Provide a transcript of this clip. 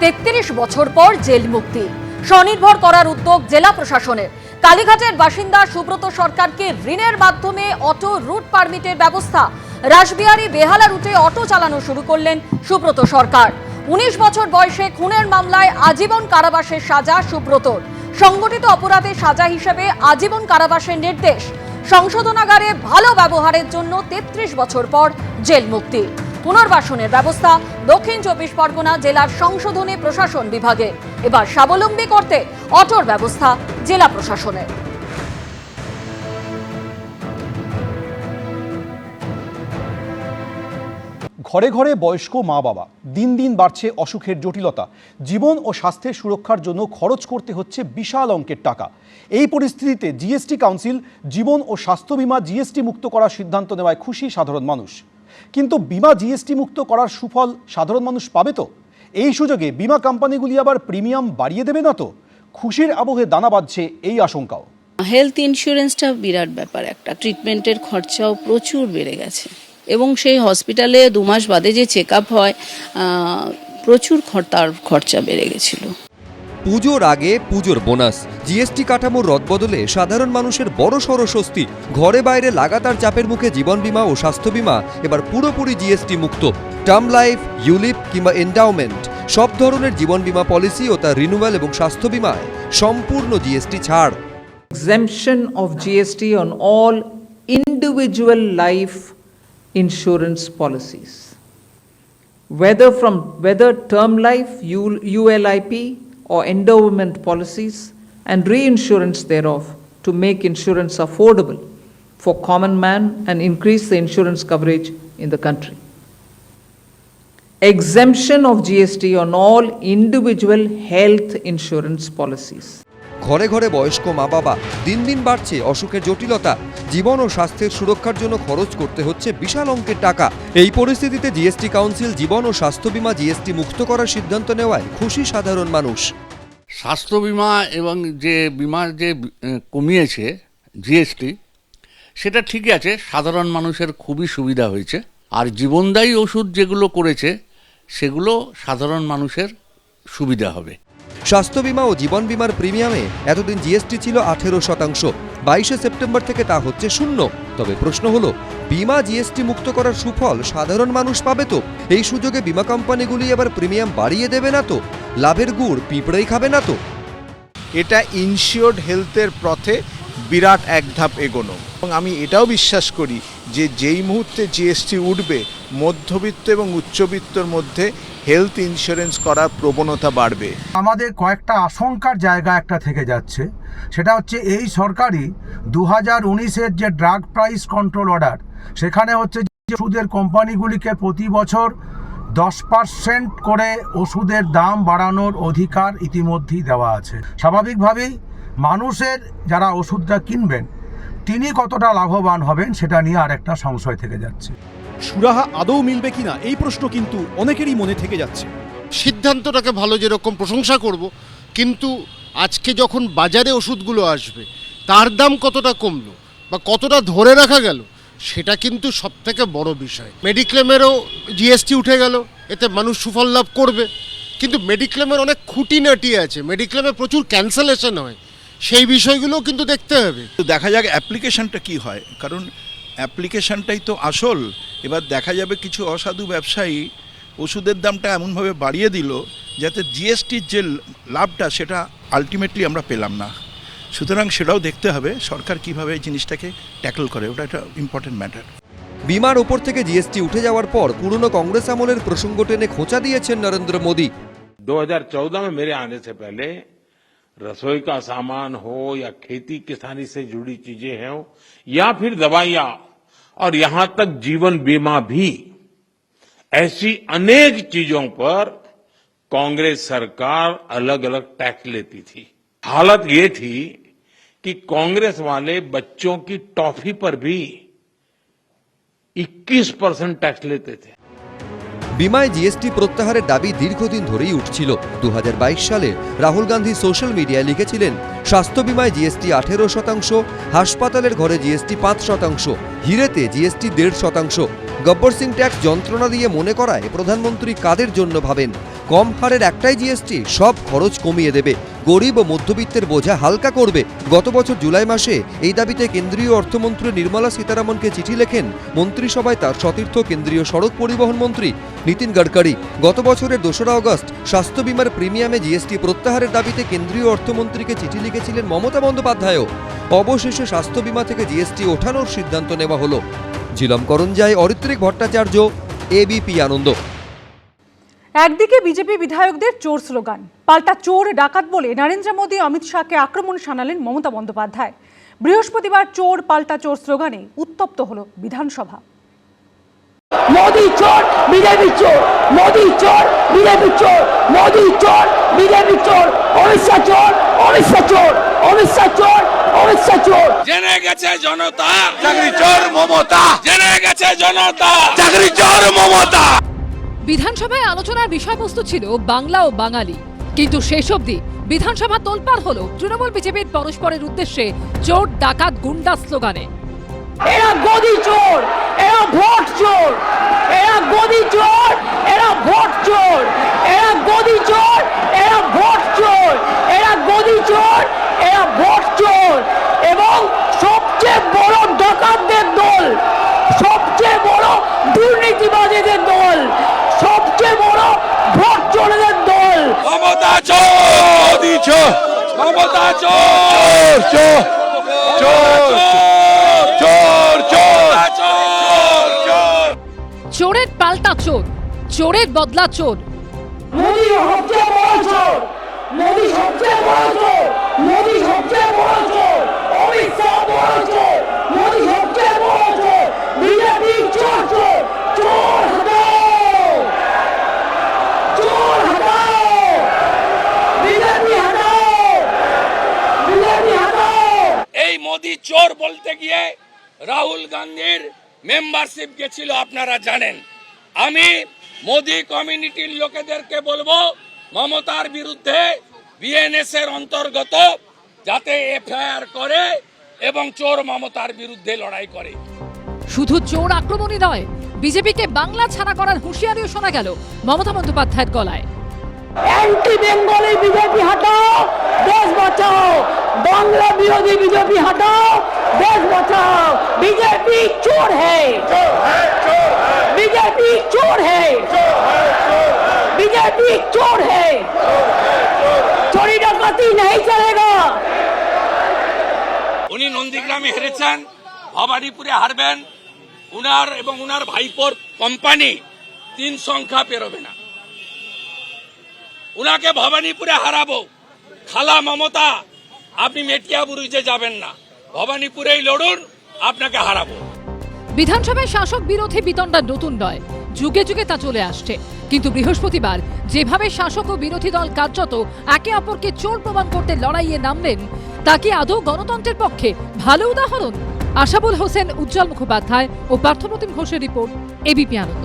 তেত্রিশ বছর পর জেল মুক্তি। স্বনির্ভর করার উদ্যোগ জেলা প্রশাসনের। কালীঘাটের বাসিন্দা সুব্রত সরকারকে ঋণের মাধ্যমে অটো রুট পারমিটের ব্যবস্থা। রাসবিহারী বেহালা রুটে অটো চালানো শুরু করলেন সুব্রত সরকার। উনিশ বছর বয়সে খুনের মামলায় আজীবন কারাবাসের সাজা সুব্রতর। সংগঠিত অপরাধের সাজা হিসেবে আজীবন কারাবাসের নির্দেশ। সংশোধনাগারে ভালো ব্যবহারের জন্য তেত্রিশ বছর পর জেল মুক্তি। পুনর্বাসনের ব্যবস্থা দক্ষিণ চব্বিশ পরগনা জেলার সংশোধনী প্রশাসন বিভাগে। এবার স্বাবলম্বী করতে অটোর ব্যবস্থা জেলা প্রশাসনের। ঘরে ঘরে বয়স্ক মা বাবা দিন দিন বাড়ছে অসুখের জটিলতা। জীবন ও স্বাস্থ্যের সুরক্ষার জন্য খরচ করতে হচ্ছে বিশাল অঙ্কের টাকা। এই পরিস্থিতিতে জিএসটি কাউন্সিল জীবন ও স্বাস্থ্য বিমা জিএসটি মুক্ত করার সিদ্ধান্ত নেওয়ায় খুশি সাধারণ মানুষ। কিন্তু বিমা জিএসটি মুক্ত করার সুফল সাধারণ মানুষ পাবে তো? এই সুযোগে বিমা কোম্পানিগুলি আবার প্রিমিয়াম বাড়িয়ে দেবে না তো? খুশির আবহে দানা বাঁধছে এই আশঙ্কাও। হেলথ ইন্স্যুরেন্সটা বিরাট ব্যাপার একটা। ট্রিটমেন্টের খরচাও প্রচুর বেড়ে গেছে। এবং সেই হসপিটালে দু মাস বাদে যে চেক হয় প্রচুর তার খরচা বেড়ে গেছিল। পুজোর আগে পুজোর বোনাস। জিএসটি কাঠামোর রদবদলে সাধারণ মানুষের বড় সড় স্বস্তি। ঘরে বাইরে লাগাতার চাপের মুখে জীবন বিমা ও স্বাস্থ্য বীমা এবার পুরোপুরি জিএসটি মুক্ত। টার্ম লাইফ ইউলিপ কিংবা এন্ডাওমেন্ট সব ধরনের জীবন বিমা পলিসি ও তার রিনুয়াল এবং স্বাস্থ্য বীমায় সম্পূর্ণ জিএসটি ছাড়। Exemption of GST on all individual life insurance policies. Whether from whether term life, ULIP, or endowment policies, and reinsurance thereof to make insurance affordable for common man and increase the insurance coverage in the country. Exemption of GST on all individual health insurance policies. ঘরে ঘরে বয়স্ক মা বাবা দিন দিন বাড়ছে অসুখের জটিলতা। জীবন ও স্বাস্থ্যের সুরক্ষার জন্য খরচ করতে হচ্ছে বিশাল অঙ্কের টাকা। এই পরিস্থিতিতে জিএসটি কাউন্সিল জীবন ও স্বাস্থ্য বীমা জিএসটি মুক্ত করার সিদ্ধান্ত নেওয়ায় খুশি সাধারণ মানুষ। স্বাস্থ্য বিমা এবং যে বিমার যে কমিয়েছে জিএসটি সেটা ঠিকই আছে, সাধারণ মানুষের খুবই সুবিধা হয়েছে। আর জীবনদায়ী ওষুধ যেগুলো করেছে, সেগুলো সাধারণ মানুষের সুবিধা হবে। স্বাস্থ্য বিমা ও জীবন বিমার প্রিমিয়ামে এতদিন জিএসটি ছিল আঠেরো শতাংশ। বাইশে সেপ্টেম্বর থেকে তা হচ্ছে শূন্য। তবে প্রশ্ন হলো, বীমা জিএসটি মুক্ত করার সুফল সাধারণ মানুষ পাবে তো? এই সুযোগে বিমা কোম্পানিগুলি এবার প্রিমিয়াম বাড়িয়ে দেবে না তো? লাভের গুড় পিঁপড়েই খাবে না তো? এটা ইনশিওর্ড হেলথের পথে বিরাট এক ধাপ এগোনো। এবং আমি এটাও বিশ্বাস করি যে যেই মুহূর্তে জিএসটি উঠবে মধ্যবিত্ত এবং উচ্চবিত্তর মধ্যে হেলথ ইন্স্যুরেন্স করার প্রবণতা বাড়বে। আমাদের কয়েকটা আশঙ্কার জায়গা একটা থেকে যাচ্ছে। সেটা হচ্ছে এই সরকারি দু হাজার উনিশের যে ড্রাগ প্রাইস কন্ট্রোল অর্ডার সেখানে হচ্ছে যে ওষুধের কোম্পানিগুলিকে প্রতি বছর দশ পার্সেন্ট করে ওষুধের দাম বাড়ানোর অধিকার ইতিমধ্যেই দেওয়া আছে। স্বাভাবিকভাবেই মানুষের যারা ওষুধটা কিনবেন, তিনি কতটা লাভবান হবেন সেটা নিয়ে আরেকটা সংশয় থেকে যাচ্ছে। সুরাহা আদৌ মিলবে কিনা এই প্রশ্ন কিন্তু অনেকেরই মনে থেকে যাচ্ছে। সিদ্ধান্তটাকে ভালো যেরকম প্রশংসা করব কিন্তু আজকে যখন বাজারে ওষুধগুলো আসবে তার দাম কতটা কমলো বা কতটা ধরে রাখা গেল সেটা কিন্তু সবথেকে বড় বিষয়। মেডিক্লেমেরও জিএসটি উঠে গেল এতে মানুষ সুফল লাভ করবে কিন্তু মেডিক্লেমের অনেক খুঁটিনাটি আছে। মেডিক্লেমে প্রচুর ক্যান্সেলেশন হয় সেই বিষয়গুলোও কিন্তু দেখতে হবে। তো দেখা যাক অ্যাপ্লিকেশনটা কি হয় কারণ অ্যাপ্লিকেশনটাই তো আসল এবার দেখা যাবে কিছু অসাধু ব্যবসায়ী ওষুধের দামটা এমনভাবে বাড়িয়ে দিল যাতে জিএসটির যে লাভটা সেটা আলটিমেটলি আমরা পেলাম না সুতরাং সেটাও দেখতে হবে সরকার কিভাবে এই জিনিসটাকে ট্যাকল করে ওটা একটা ইম্পর্টেন্ট ম্যাটার বিমার ওপর থেকে জিএসটি উঠে যাওয়ার পর পুরনো কংগ্রেস আমলের প্রসঙ্গ টেনে খোঁচা দিয়েছেন নরেন্দ্র মোদী 2014 में मेरे आने से पहले रसोई का सामान हो या खेती किसानी से जुड़ी चीज़ें हो, या फिर दवाइयाँ, और यहाँ तक जीवन बीमा भी, ऐसी अनेक चीज़ों पर कांग्रेस सरकार अलग अलग टैक्स लेती थी। हालत ये थी कि कांग्रेस वाले बच्चों की टॉफी पर भी 21 परसेंट टैक्स लेते थे। বিমায় জিএসটি প্রত্যাহারের দাবি দীর্ঘদিন ধরেই উঠছিল। দু হাজার বাইশ সালে রাহুল গান্ধী সোশ্যাল মিডিয়ায় লিখেছিলেন, স্বাস্থ্য বিমায় জিএসটি আঠেরো শতাংশ, হাসপাতালের ঘরে জিএসটি পাঁচ শতাংশ, হিরেতে জিএসটি দেড় শতাংশ। গব্বর সিং ট্যাক্স যন্ত্রণা দিয়ে মনে করায় প্রধানমন্ত্রী কাদের জন্য ভাবেন, কম হারের একটাই জিএসটি সব খরচ কমিয়ে দেবে। গরিব ও মধ্যবিত্তের বোঝা হালকা করবে। গত বছর জুলাই মাসে এই দাবিতে কেন্দ্রীয় অর্থমন্ত্রী নির্মলা সীতারামনকে চিঠি লেখেন মন্ত্রিসভায় তার সতীর্থ কেন্দ্রীয় সড়ক পরিবহন মন্ত্রী নীতিন গডকারি। গত বছরের দোসরা অগস্ট স্বাস্থ্য বিমার প্রিমিয়ামে জিএসটি প্রত্যাহারের দাবিতে কেন্দ্রীয় অর্থমন্ত্রীকে চিঠি লিখেছিলেন মমতা বন্দ্যোপাধ্যায়ও। অবশেষে স্বাস্থ্য বিমা থেকে জিএসটি ওঠানোর সিদ্ধান্ত নেওয়া হলো। ঝিলম করঞ্জায় অরিত্রিক ভট্টাচার্য, এবিপি আনন্দ। একদিকে বিজেপি বিধায়কদের চোর স্লোগান পাল্টা চোর ডাকাত বলে নরেন্দ্র মোদী অমিত শাহকে আক্রমণ শানালেন মমতা বন্দ্যোপাধ্যায়। বৃহস্পতিবার চোর পাল্টা চোর স্লোগানে উত্তপ্ত হল বিধানসভা। মোদি চোর বিজেপি চোর মোদি চোর বিজেপি চোর মোদি চোর বিজেপি চোর অমিত শাহ চোর অমিত শাহ চোর অমিত শাহ চোর অমিত শাহ চোর। জেনে গেছে জনতা। চাকরি চোর মমতা। জেনে গেছে জনতা। চাকরি চোর মমতা। বিধানসভায় আলোচনার বিষয়বস্তু ছিল বাংলা ও বাঙালি। কিন্তু শেষ অবধি বিধানসভা তোলপাড় হলো তৃণমূল বিজেপির পরস্পরের উদ্দেশ্যে চোর ডাকাত গুন্ডা স্লোগানে। এরা গদি ভোট গদি চোর, এরা ভোট চোর, এরা গদি চোর, এরা ভোট চোর, এরা গদি চোর, এরা ভোট চোর। এবং সবচেয়ে বড় ডাকাতদের দল, সবচেয়ে বড় দুর্নীতিবাজীদের দল মোদি চোর মমতা চোর চোর চোর চোর চোরের পাল্টা চোর চোরের বদলা চোর। মোদি বড় চোর মোদি বড় চোর মোদি বড় চোর অমিত শাহ বড় চোর মোদি বড় চোর বিজেপি চোর চোর চোর। বলতে গিয়ে রাহুল গান্ধীর মেম্বারশিপ গেছিল আপনারা জানেন। আমি মোদি কমিউনিটির লোকেদেরকে বলব মমতার বিরুদ্ধে বিএনএস এর অন্তর্গত যাতে এফআইআর করে এবং চোর মমতার বিরুদ্ধে লড়াই করে। শুধু চোর আক্রমণই নয় বিজেপিকে বাংলা ছাড়া করার হুঁশিয়ারিও শোনা গেল মমতা বন্দ্যোপাধ্যায়ের গলায়। অ্যান্টি বেঙ্গলি বিজেপি হটাও দেশ বাঁচাও বাংলা বিরোধী বিজেপি হটাও দেশ বাঁচাও। বিজেপি চোর হ্যাঁ বিজেপি চোর হ্যাঁ বিজেপি চোর হে। চোরি ডাকাতি নেই চলেগা। উনি নন্দীগ্রামে হেরেছেন ভবানীপুরে হারবেন। উনার এবং উনার ভাইপোর কোম্পানি তিন সংখ্যা পেরোবে না। উনাকে ভবানীপুরে হারাবো। খালা মমতা আপনি মেটিয়া বুরুজে যাবেন না। ভবানীপুরেই লড়ুন, আপনাকে হারাবো। বিধানসভায় শাসক বিরোধী বিতণ্ডা নতুন নয়। যুগে যুগে তা চলে আসছে। কিন্তু বৃহস্পতিবার, যেভাবে শাসক ও বিরোধী দল কার্যত একে অপরকে চোর প্রমাণ করতে লড়াইয়ে নামলেন, তা কি আদৌ গণতন্ত্রের পক্ষে ভালো উদাহরণ? আশাবুল হোসেন, উজ্জ্বল মুখোপাধ্যায় ও পার্থপ্রতিম ঘোষের রিপোর্ট এবিপি আনন্দ।